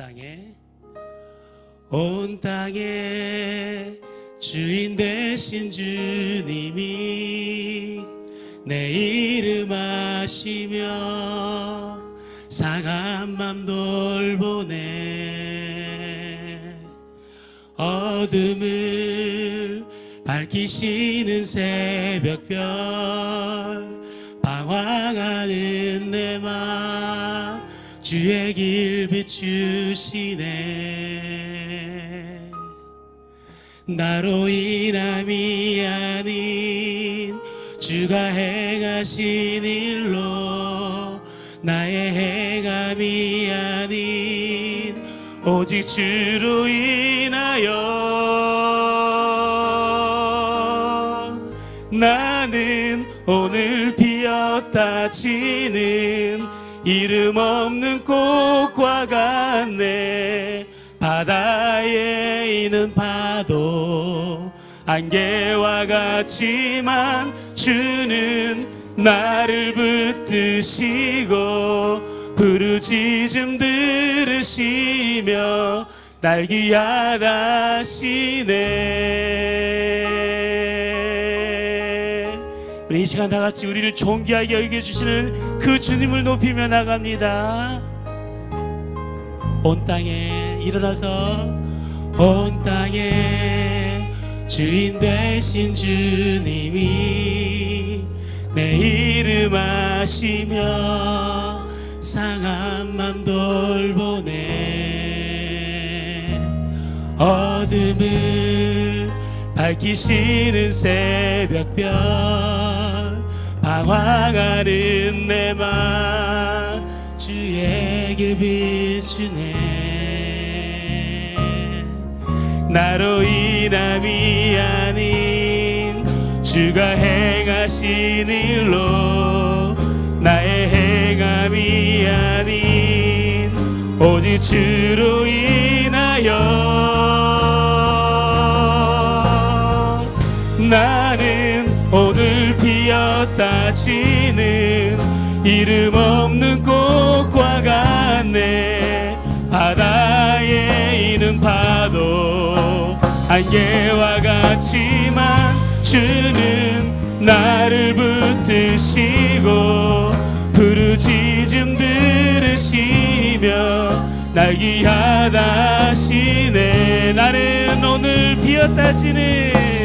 땅에 온 땅에 주인 되신 주님이 내 이름 아시며 상한 맘 돌보네. 어둠을 밝히시는 새벽별 방황하는 내 맘 주의 길 비추시네. 나로 인함이 아닌 주가 행하신 일로 나의 행함이 아닌 오직 주로 인하여 나는 오늘 피었다 지는 이름 없는 꽃과 같네. 바다에 있는 파도 안개와 같지만 주는 나를 붙드시고 부르짖음 들으시며 날 귀하다시네 이 시간 다 같이 우리를 존귀하게 여겨주시는 그 주님을 높이며 나갑니다. 온 땅에 일어나서 온 땅에 주인 되신 주님이 내 이름 아시며 상한 맘 돌보네. 어둠을 밝히시는 새벽별 방황하는 내맘 주의 길 비추네. 나로 인함이 아닌 주가 행하신 일로 나의 행함이 아닌 오직 주로 인하여 오늘 피었다 지는 이름 없는 꽃과 같네. 바다에 있는 파도 안개와 같지만 주는 나를 붙드시고 부르짖음 들으시며 날 귀하다 시네. 나는 오늘 피었다 지는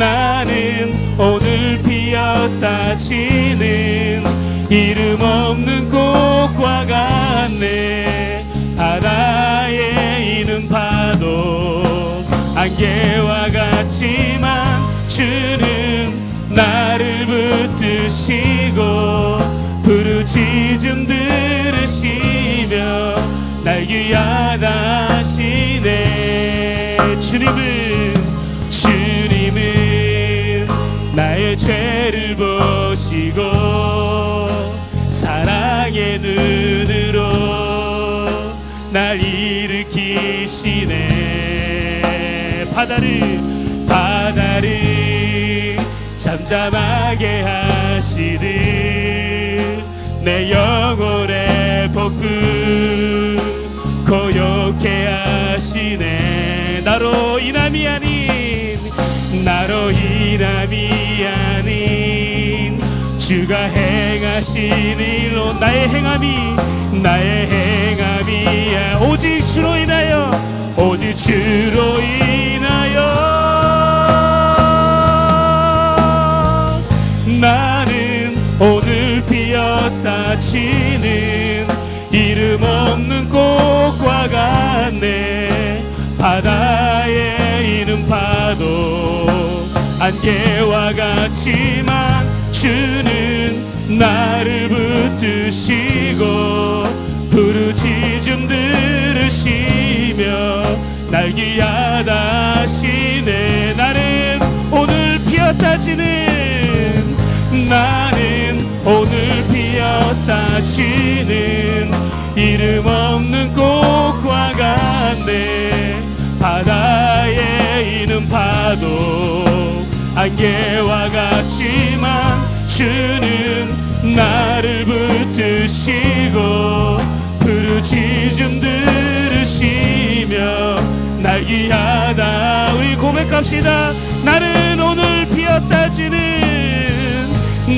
나는 오늘 피었다 지는 이름 없는 꽃과 같네. 바다에 있는 파도 안개와 같지만 주는 나를 붙드시고 부르짖음 들으시며 날 귀하다시네. 주님은 죄를 보시고 사랑의 눈으로 날 일으키시네. 바다를 바다를 잠잠하게 하시듯 내 영혼의 복을 고요케 하시네. 나로 인함이 아닌 나로 인함이 주가 행하신 일로 나의 행함이 나의 행함이야. 오직 주로 인하여 오직 주로 인하여. 나는 오늘 피었다 치는 이름 없는 꽃과 같네. 바다에 있는 파도 안개와 같지만 주는 나를 붙드시고 부르짖음 들으시며 날 귀하다시네. 나는 오늘 피었다 지는 나는 오늘 피었다 지는 이름 없는 꽃과 같네. 바다에 있는 파도 안개와 같지만 주는 나를 붙드시고 부르짖음 들 붙드시며 날 귀하다. 우리 고백합시다. 나는 오늘 피었다 지는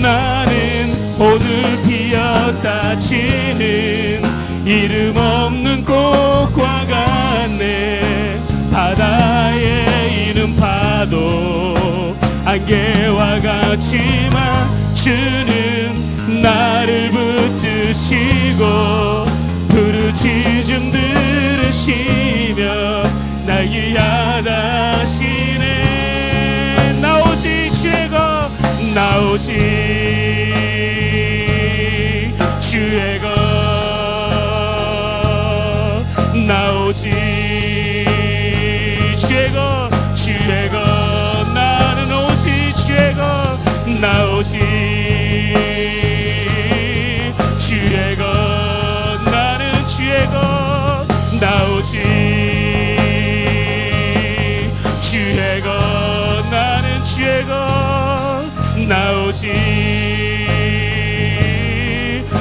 나는 오늘 피었다 지는 이름 없는 꽃과 같네. 바다에 이름 파도 안개와 같지만 주는 나를 붙드시고 부르짖음 들으시며 날 귀하다 하시네. 나오지 주의가 나오지. 주의가 나오지 나오지. 주의가 나는 주의가 나오지. 주의가 나는 주의가 나오지.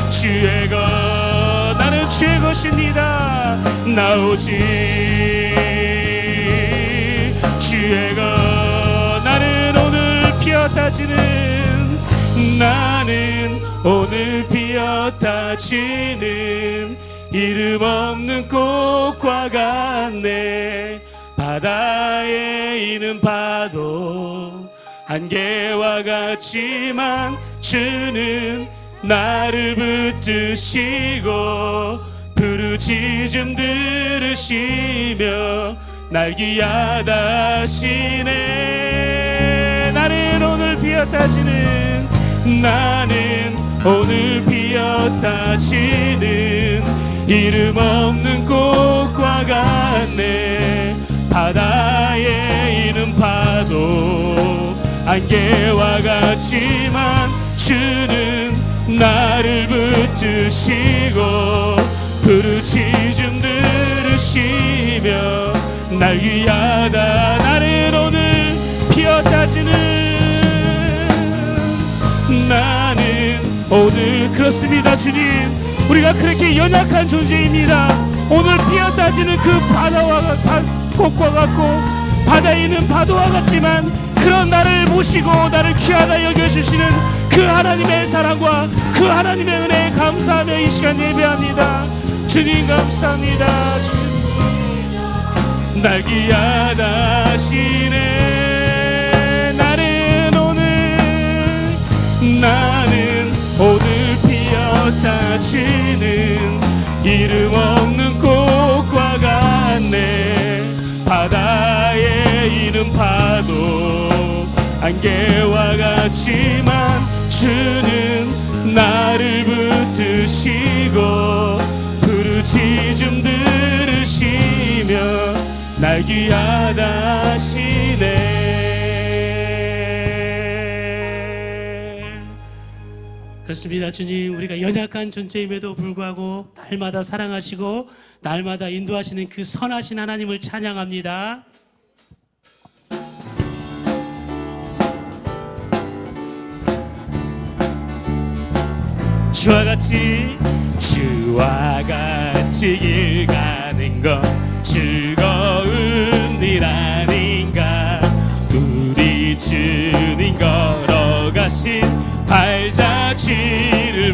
주의가 나는 주의 것입니다. 주의가 나는 오늘 피었다 지는 나는 오늘 피었다 지는 이름 없는 꽃과 같네. 바다에 이는 파도 안개와 같지만 주는 나를 붙드시고 부르짖음 들으시며 날 귀하다 하시네 오늘 피었다 지는 나는 오늘 피었다 지는 이름 없는 꽃과 같네. 바다에 이는 파도 안개와 같지만 주는 나를 붙드시고 부르짖음 들으시며 날 위하다. 나는 오늘 피었다 지는 그렇습니다 주님. 우리가 그렇게 연약한 존재입니다. 오늘 피었다 지는 그 바다와 같- 바, 꽃과 같고 바다에 있는 파도와 같지만 그런 나를 모시고 나를 귀하다 여겨주시는 그 하나님의 사랑과 그 하나님의 은혜에 감사하며 이 시간 예배합니다. 주님 감사합니다. 주님. 날 귀하다 하시네 지는 이름 없는 꽃과 같네. 바다에 이는 파도 안개와 같지만 주는 나를 붙드시고 부르짖음 들으시며 날 귀하다 하시 그렇습니다. 주님 우리가 연약한 존재임에도 불구하고 날마다 사랑하시고 날마다 인도하시는 그 선하신 하나님을 찬양합니다. 주와 같이 주와 같이 길 가는 건 즐거운 일 아닌가? 우리 주님 걸어가신 발자취를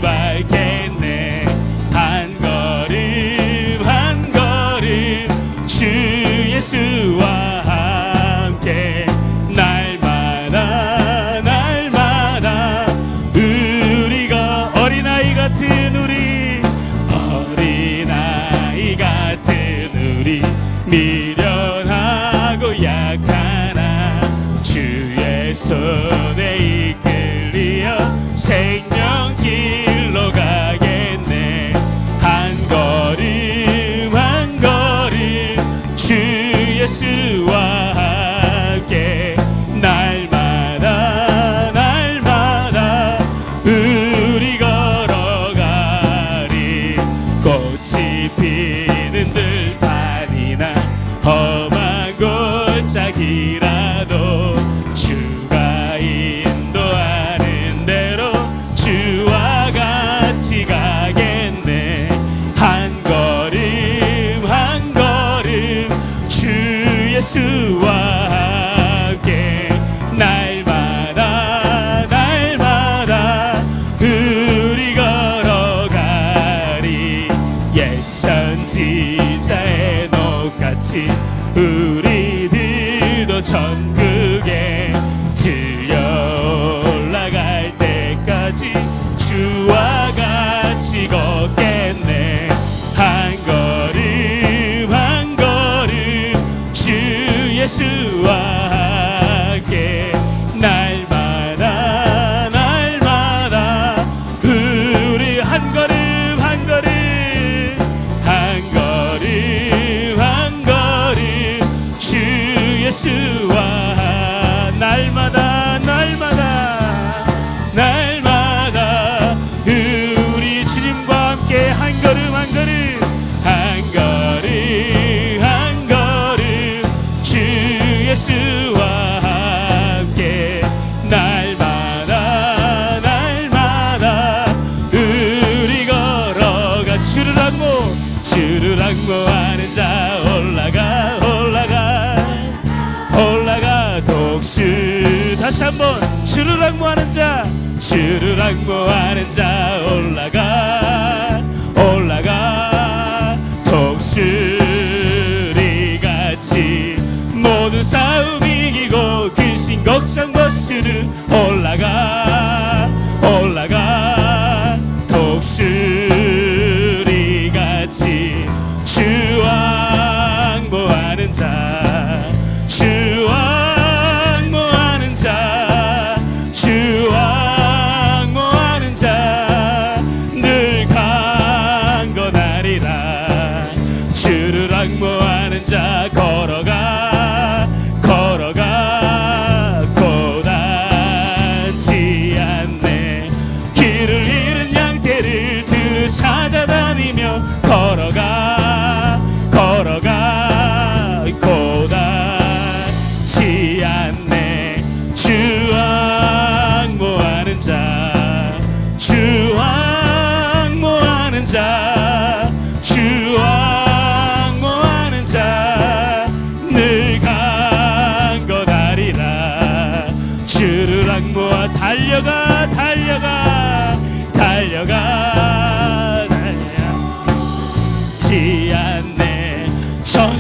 우리들도 천국 주를 악모하는 자 주를 악모하는 자 올라가 올라가. 독수리 같이 모든 싸움 이기고 근심 걱정 벗으르 올라가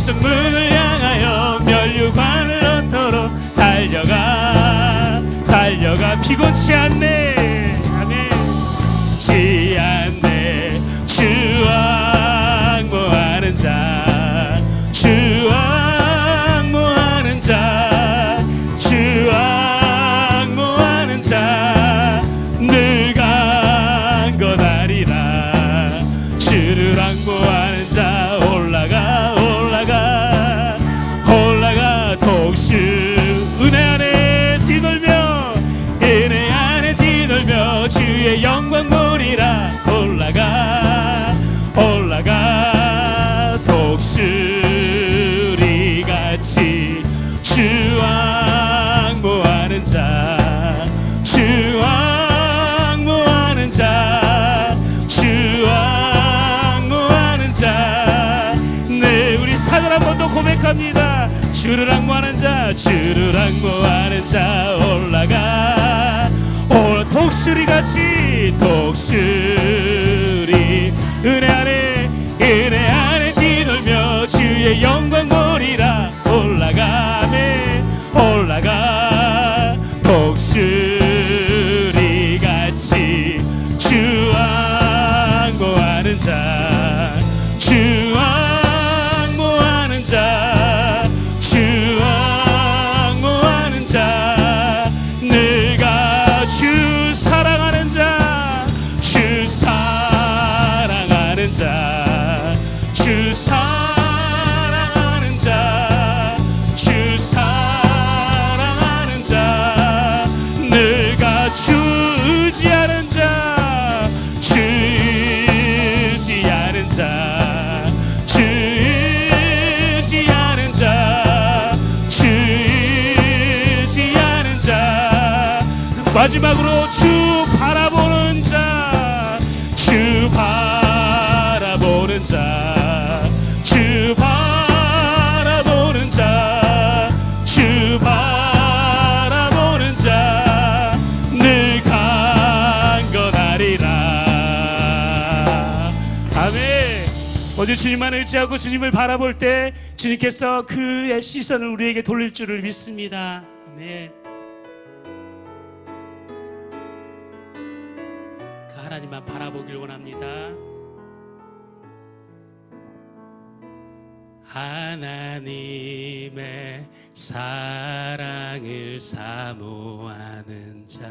천성문을 향하여 멸류관을 얻도록 달려가 달려가 피곤치 않네 사들 한번 더 고백합니다. 주를 악모하는 자 주를 악모하는 자 올라가. 올 독수리 같이 독수리. 은혜 안에 은혜 안에 뛰놀며 주의 영광 마지막으로 주 바라보는 자, 주 바라보는 자, 주 바라보는 자, 주 바라보는 자, 늘 강건하리라. 아멘. 오직 주님만 의지하고 주님을 바라볼 때 주님께서 그의 시선을 우리에게 돌릴 줄을 믿습니다. 아멘. 바라보길 원합니다. 하나님의 사랑을 사모하는 자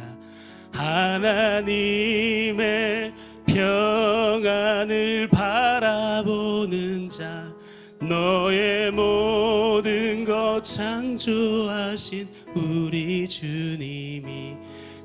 하나님의 평안을 바라보는 자 너의 모든 것 창조하신 우리 주님이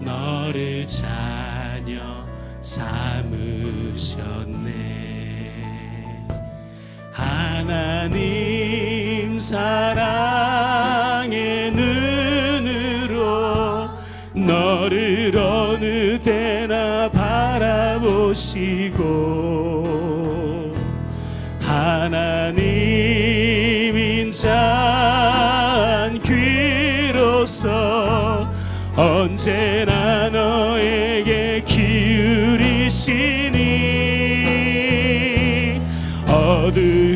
너를 자녀 삼으셨네. 하나님 사랑의 눈으로 너를 어느 때나 바라보시 언제나 너에게 기울이시니 어두움에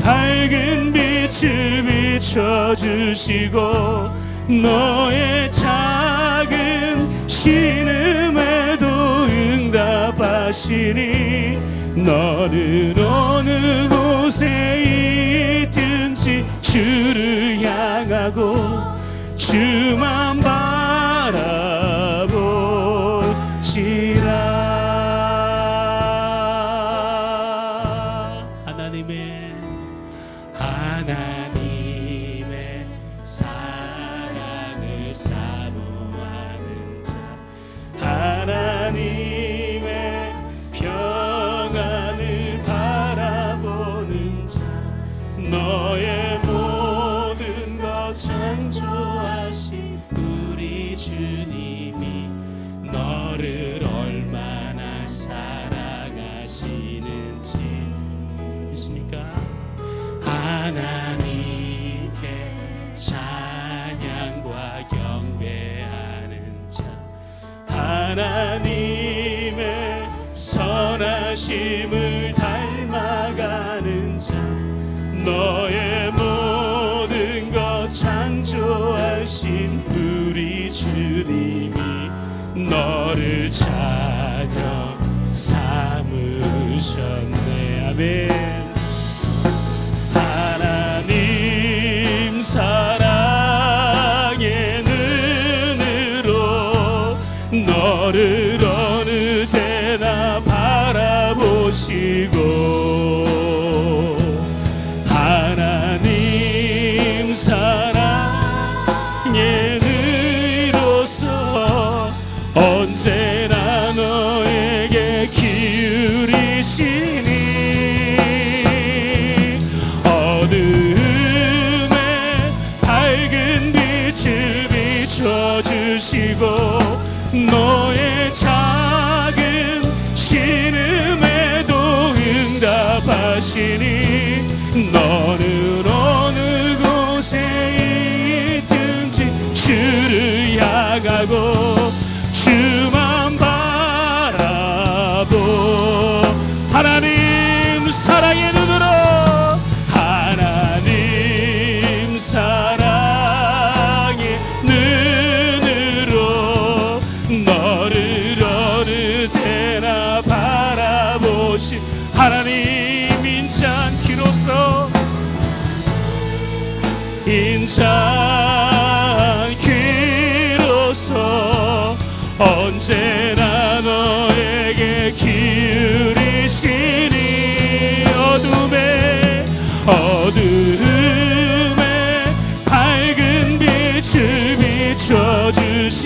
밝은 빛을 비춰주시고 너의 작은 신음에도 응답하시니 너는 어느 곳에 있든지 주를 향하고 주만 바 사랑하시는지 믿습니까?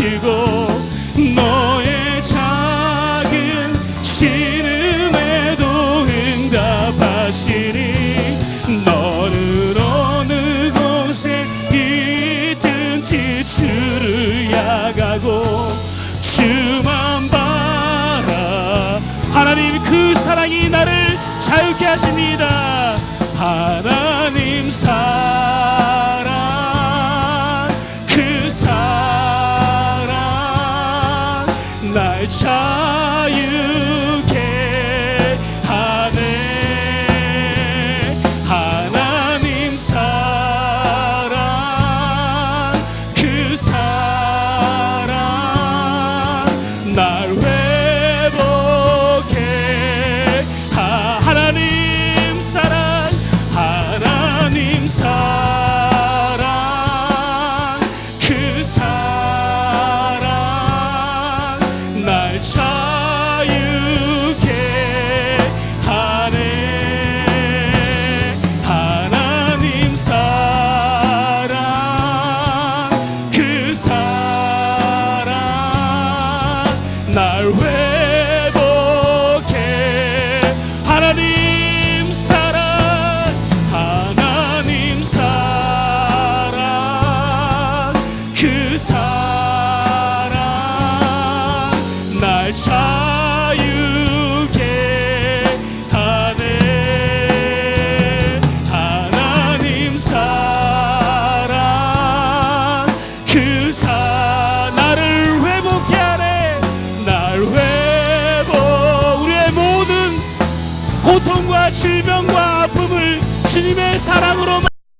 하시고 너의 작은 신음에도 응답하시리. 너는 어느 곳에 있든지 주를 향하고 주만 바라. 하나님 그 사랑이 나를 자유케 하십니다. 하나님 사랑 자유